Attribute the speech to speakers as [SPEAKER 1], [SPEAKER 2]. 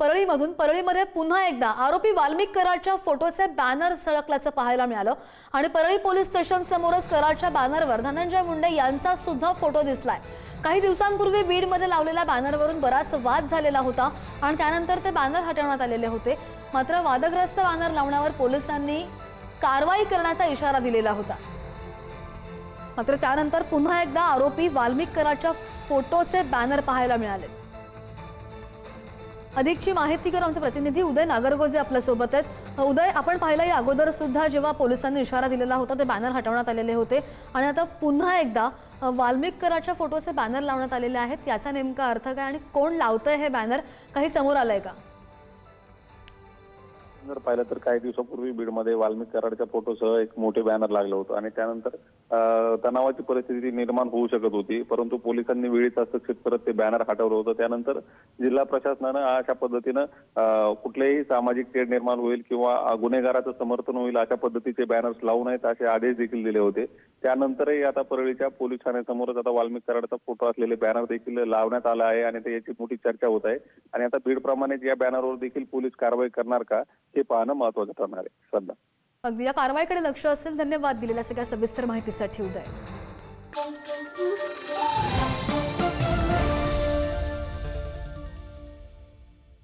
[SPEAKER 1] परळीमधून. परळीमध्ये पुन्हा एकदा आरोपी वाल्मिक कराडच्या फोटोचे बॅनर सळकल्याचं पाहायला मिळालं. आणि परळी पोलीस स्टेशन समोरच कराडच्या बॅनरवर धनंजय मुंडे यांचा सुद्धा फोटो दिसलाय. काही दिवसांपूर्वी बीडमध्ये लावलेल्या बॅनरवरून बराच वाद झालेला होता आणि त्यानंतर ते बॅनर हटवण्यात आलेले होते. मात्र वादग्रस्त बॅनर लावण्यावर पोलिसांनी कारवाई करण्याचा इशारा दिलेला होता. मात्र त्यानंतर पुन्हा एकदा आरोपी वाल्मिक कराडच्या फोटोचे बॅनर पाहायला मिळाले. अधिकची माहिती कर आमचे प्रतिनिधी उदय नागरगोजे आपल्यासोबत आहेत. उदय आपण पाहिलं या अगोदर सुद्धा जेव्हा पोलिसांनी इशारा दिलेला होता ते बॅनर हटवण्यात आलेले होते. आणि आता पुन्हा एकदा अ, वाल्मिक फोटोचे बॅनर लावण्यात आलेले आहेत. याचा नेमका अर्थ काय आणि कोण लावतंय हे बॅनर? काही समोर आलंय का?
[SPEAKER 2] जर पाहिलं तर काही दिवसापूर्वी बीडमध्ये वाल्मिक कराडच्या फोटोसह एक मोठे बॅनर लागलं होतं. आणि त्यानंतर तणावाची परिस्थिती निर्माण होऊ शकत होती परंतु पोलिसांनी वेळीच हस्तक्षेप करत ते बॅनर हटवलं होतं. त्यानंतर जिल्हा प्रशासनानं अशा पद्धतीनं कुठलेही सामाजिक तेढ निर्माण होईल किंवा गुन्हेगाराचं समर्थन होईल अशा पद्धतीचे बॅनर्स लावू नयेत असे आदेश देखील दिले होते. त्यानंतरही आता परळीच्या पोलीस ठाण्यासमोरच आता वाल्मिक कराडचा फोटो असलेले बॅनर देखील लावण्यात आला आहे आणि याची मोठी चर्चा होत आहे. आणि आता बीड प्रमाणेच या बॅनरवर देखील पोलीस कारवाई करणार का ते पाहणं महत्वाचं ठरणार आहे. सध्या.
[SPEAKER 1] अगदी. या कारवाईकडे लक्ष असेल धन्यवाद दिलेल्या सगळ्या सविस्तर माहितीसाठी. उदय.